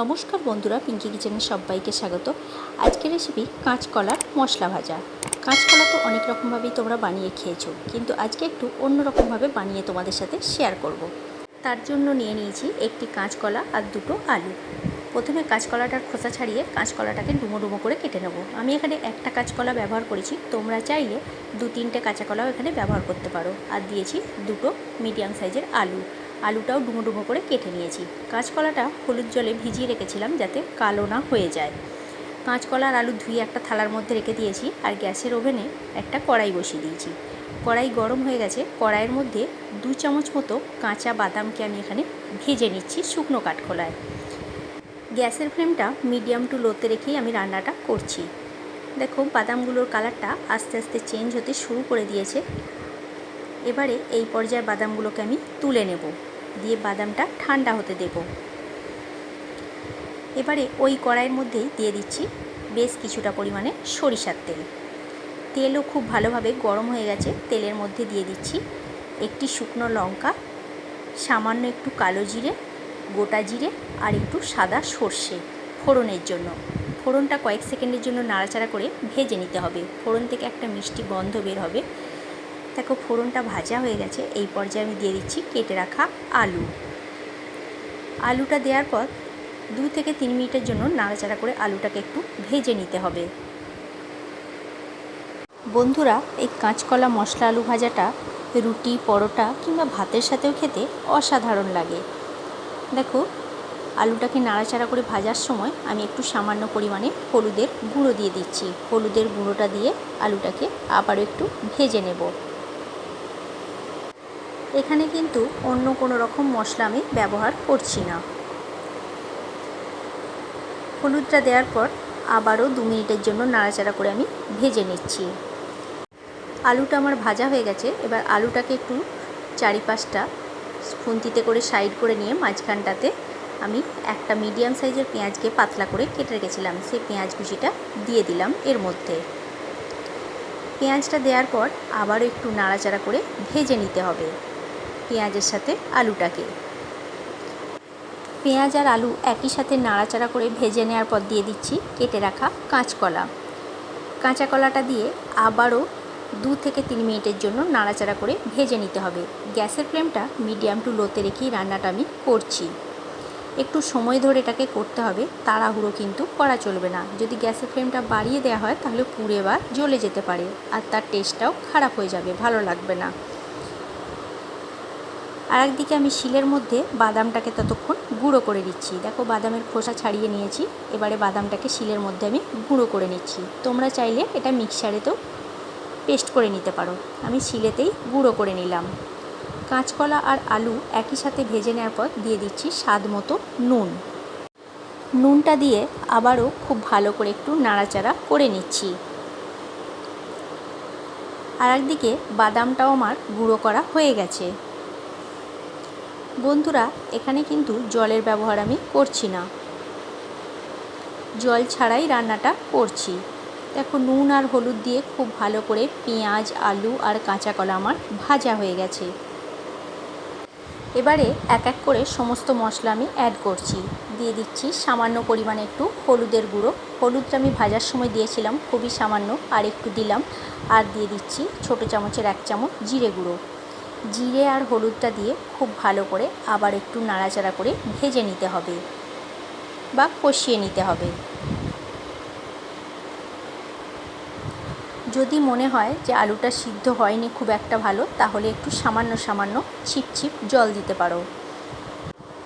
নমস্কার বন্ধুরা পিঙ্কি কিচেনের সবাইকে স্বাগত। আজকের রেসিপি কাঁচকলার মশলা ভাজা। কাঁচকলা তো অনেক রকমভাবেই তোমরা বানিয়ে খেয়েছো, কিন্তু আজকে একটু অন্য রকমভাবে বানিয়ে তোমাদের সাথে শেয়ার করব। তার জন্য নিয়ে নিয়েছি একটি কাঁচকলা আর দুটো আলু। প্রথমে কাঁচকলাটার খোসা ছাড়িয়ে কাঁচকলাটাকে ডুমো ডুমো করে কেটে নেব। আমি এখানে একটা কাঁচকলা ব্যবহার করেছি, তোমরা চাইলে দু তিনটে কাঁচাকলাও এখানে ব্যবহার করতে পারো। আর দিয়েছি দুটো মিডিয়াম সাইজের আলু। আলুটাও ডুমো ডুমো করে কেটে নিয়েছি। কাঁচকলাটা হলুদ জলে ভিজিয়ে রেখেছিলাম যাতে কালো না হয়ে যায়। কাঁচকলা আর আলু ধুয়ে একটা থালার মধ্যে রেখে দিয়েছি আর গ্যাসের ওভেনে একটা কড়াই বসিয়ে দিয়েছি। কড়াই গরম হয়ে গেছে। কড়াইয়ের মধ্যে দু চামচ মতো কাঁচা বাদামকে আমি এখানে ভেজে নিচ্ছি শুকনো কাঠখোলায় গ্যাসের ফ্লেমটা মিডিয়াম টু লোতে রেখেই আমি রান্নাটা করছি। দেখো, বাদামগুলোর কালারটা আস্তে আস্তে চেঞ্জ হতে শুরু করে দিয়েছে। এবারে এই পর্যায়ে বাদামগুলোকে আমি তুলে নেব। দিয়ে বাদামটা ঠান্ডা হতে দেব। এবারে ওই কড়াইয়ের মধ্যেই দিয়ে দিচ্ছি বেশ কিছুটা পরিমাণে সরিষার তেল। তেলও খুব ভালোভাবে গরম হয়ে গেছে, তেলের মধ্যে দিয়ে দিচ্ছি একটি শুকনো লঙ্কা, সামান্য একটু কালো জিরে, গোটা জিরে আর একটু সাদা সর্ষে ফোড়নের জন্য। ফোড়নটা কয়েক সেকেন্ডের জন্য নাড়াচাড়া করে ভেজে নিতে হবে। ফোড়ন থেকে একটা মিষ্টি গন্ধ বের হবে। দেখো ফোড়নটা ভাজা হয়ে গেছে। এই পর্যায়ে আমি দিয়ে দিচ্ছি কেটে রাখা আলু। আলুটা দেওয়ার পর দু থেকে তিন মিনিটের জন্য নাড়াচাড়া করে আলুটাকে একটু ভেজে নিতে হবে। বন্ধুরা, এই কাঁচকলা মশলা আলু ভাজাটা, রুটি, পরোটা কিংবা ভাতের সাথেও খেতে অসাধারণ লাগে। দেখো, আলুটাকে নাড়াচাড়া করে ভাজার সময় আমি একটু সামান্য পরিমাণে হলুদের গুঁড়ো দিয়ে দিচ্ছি। হলুদের গুঁড়োটা দিয়ে আলুটাকে আবারও একটু ভেজে নেব। এখানে কিন্তু অন্য কোনো রকম মশলা আমি ব্যবহার করছি না। হলুদটা দেওয়ার পর আবারও দু মিনিটের জন্য নাড়াচাড়া করে আমি ভেজে নিচ্ছি। আলুটা আমার ভাজা হয়ে গেছে, এবার আলুটাকে একটু চারিপাশটা খুন্তিতে করে সাইড করে নিয়ে মাঝখানটাতে আমি একটা মিডিয়াম সাইজের পেঁয়াজকে পাতলা করে কেটে রেখেছিলাম, সেই পেঁয়াজ কুচিটা দিয়ে দিলাম এর মধ্যে। পেঁয়াজটা দেওয়ার পর আবারও একটু নাড়াচাড়া করে ভেজে নিতে হবে। পেঁয়াজের সাথে আলুটাকে। পেঁয়াজ আর আলু একই সাথে নাড়াচাড়া করে ভেজে নেওয়ার পর দিয়ে দিচ্ছি কেটে রাখা কাঁচকলা। কাঁচা কলাটা দিয়ে আবারও দু থেকে তিন মিনিটের জন্য নাড়াচাড়া করে ভেজে নিতে হবে। গ্যাসের ফ্লেমটা মিডিয়াম টু লোতে রেখেই রান্নাটা আমি করছি। একটু সময় ধরে এটাকে করতে হবে, তাড়াহুড়ো কিন্তু করা চলবে না। যদি গ্যাসের ফ্লেমটা বাড়িয়ে দেওয়া হয় তাহলে পুড়ে বা জ্বলে যেতে পারে, আর তার টেস্টটাও খারাপ হয়ে যাবে, ভালো লাগবে না। আর একদিকে আমি শিলের মধ্যে বাদামটাকে ততক্ষণ গুঁড়ো করে দিচ্ছি দেখো বাদামের খোসা ছাড়িয়ে নিয়েছি। এবারে বাদামটাকে শিলের মধ্যে আমি গুঁড়ো করে নিচ্ছি। তোমরা চাইলে এটা মিক্সারেতেও পেস্ট করে নিতে পারো। আমি শিলেতেই গুঁড়ো করে নিলাম। কাঁচকলা আর আলু একই সাথে ভেজে নেওয়ার পর দিয়ে দিচ্ছি স্বাদ মতো নুন। নুনটা দিয়ে আবারও খুব ভালো করে একটু নাড়াচাড়া করে নিচ্ছি। আর একদিকে বাদামটাও আমার গুঁড়ো করা হয়ে গেছে। বন্ধুরা, এখানে কিন্তু জলের ব্যবহার আমি করছি না। জল ছাড়াই রান্নাটা করছি। দেখো, নুন আর হলুদ দিয়ে খুব ভালো করে পেঁয়াজ, আলু আর কাঁচা কলা আমার ভাজা হয়ে গেছে। এবারে এক এক করে সমস্ত মশলা আমি অ্যাড করছি। দিয়ে দিচ্ছি সামান্য পরিমাণে একটু হলুদের গুঁড়ো। হলুদটা আমি ভাজার সময় দিয়েছিলাম, খুবই সামান্য, আর একটু দিলাম। আর দিয়ে দিচ্ছি ছোটো চামচের এক চামচ জিরে গুঁড়ো। জিরে আর হলুদটা দিয়ে খুব ভালো করে আবার একটু নাড়াচাড়া করে ভেজে নিতে হবে বা কষিয়ে নিতে হবে। যদি মনে হয় যে আলুটা সিদ্ধ হয়নি খুব একটা ভালো, তাহলে একটু সামান্য সামান্য ছিপছিপ জল দিতে পারো।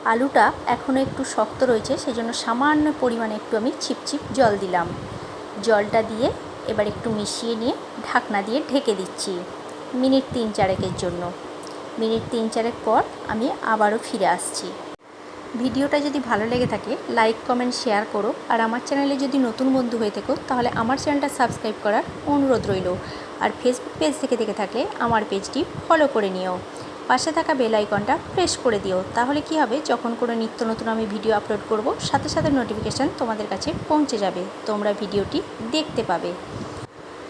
আলুটা এখনও একটু শক্ত রয়েছে, সেজন্য সামান্য পরিমাণে একটু আমি ছিপছিপ জল দিলাম। জলটা দিয়ে এবার একটু মিশিয়ে নিয়ে ঢাকনা দিয়ে ঢেকে দিচ্ছি। মিনিট তিন চারেকের জন্য। মিনিট তিন চারেক পর আমি আবারও ফিরে আসছি। ভিডিওটা যদি ভালো লেগে থাকে, লাইক, কমেন্ট, শেয়ার করো। আর আমার চ্যানেলে যদি নতুন বন্ধু হয়ে থেকো, তাহলে আমার চ্যানেলটা সাবস্ক্রাইব করার অনুরোধ রইল। আর ফেসবুক পেজ থেকে দেখে থাকলে আমার পেজটি ফলো করে নিও। পাশে থাকা বেল আইকনটা প্রেস করে দিও। তাহলে কি হবে? যখন কোনো নিত্য নতুন আমি ভিডিও আপলোড করব, সাথে সাথে নোটিফিকেশান তোমাদের কাছে পৌঁছে যাবে। তোমরা ভিডিওটি দেখতে পাবে।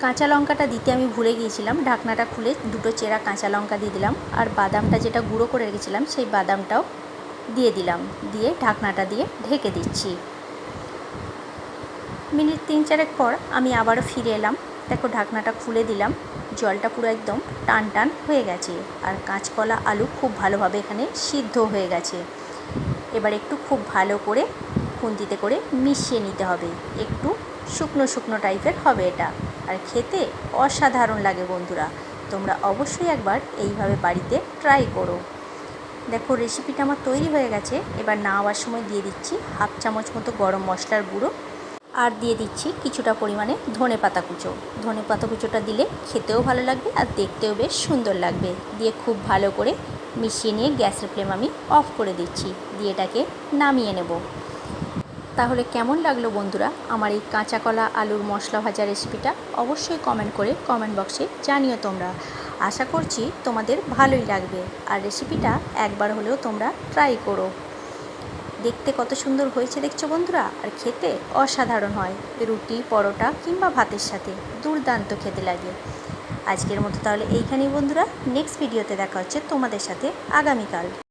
কাঁচা লঙ্কাটা দিতে আমি ভুলে গিয়েছিলাম। ঢাকনাটা খুলে দুটো চেরা কাঁচা লঙ্কা দিয়ে দিলাম। আর বাদামটা যেটা গুঁড়ো করে রেখেছিলাম, সেই বাদামটাও দিয়ে দিলাম। দিয়ে ঢাকনাটা দিয়ে ঢেকে দিচ্ছি। মিনিট তিন চারেক পর আমি আবারও ফিরে এলাম। দেখো, ঢাকনাটা খুলে দিলাম। জলটা পুরো একদম টান টান হয়ে গেছে। আর কাঁচকলা আলু খুব ভালোভাবে এখানে সিদ্ধ হয়ে গেছে। এবার একটু খুব ভালো করে খুন্তিতে করে মিশিয়ে নিতে হবে। একটু শুকনো শুকনো টাইপের হবে এটা। আর খেতে অসাধারণ লাগে বন্ধুরা। তোমরা অবশ্যই একবার এইভাবে বাড়িতে ট্রাই করো। দেখো রেসিপিটা আমার তৈরি হয়ে গেছে। এবার নাওয়ার সময় দিয়ে দিচ্ছি হাফ চামচ মতো গরম মশলার গুঁড়ো আর দিয়ে দিচ্ছি কিছুটা পরিমাণে ধনে পাতা কুচো। ধনে পাতা কুচোটা দিলে খেতেও ভালো লাগবে আর দেখতেও বেশ সুন্দর লাগবে। দিয়ে খুব ভালো করে মিশিয়ে নিয়ে গ্যাসের ফ্লেম আমি অফ করে দিচ্ছি। দিয়ে এটাকে নামিয়ে নেব। তাহলে কেমন লাগল বন্ধুরা আমার এই কাঁচা কলা আলুর মশলা ভাজা রেসিপিটা? অবশ্যই কমেন্ট করে কমেন্ট বক্সে জানিও তোমরা। আশা করছি তোমাদের ভালোই লাগবে। আর রেসিপিটা একবার হলেও তোমরা ট্রাই করো। দেখতে কত সুন্দর হয়েছে দেখছ বন্ধুরা? আর খেতে অসাধারণ হয়। রুটি, পরোটা কিংবা ভাতের সাথে দুর্দান্ত খেতে লাগে। আজকের মতো তাহলে এইখানেই বন্ধুরা। নেক্সট ভিডিওতে দেখা হচ্ছে তোমাদের সাথে আগামীকাল।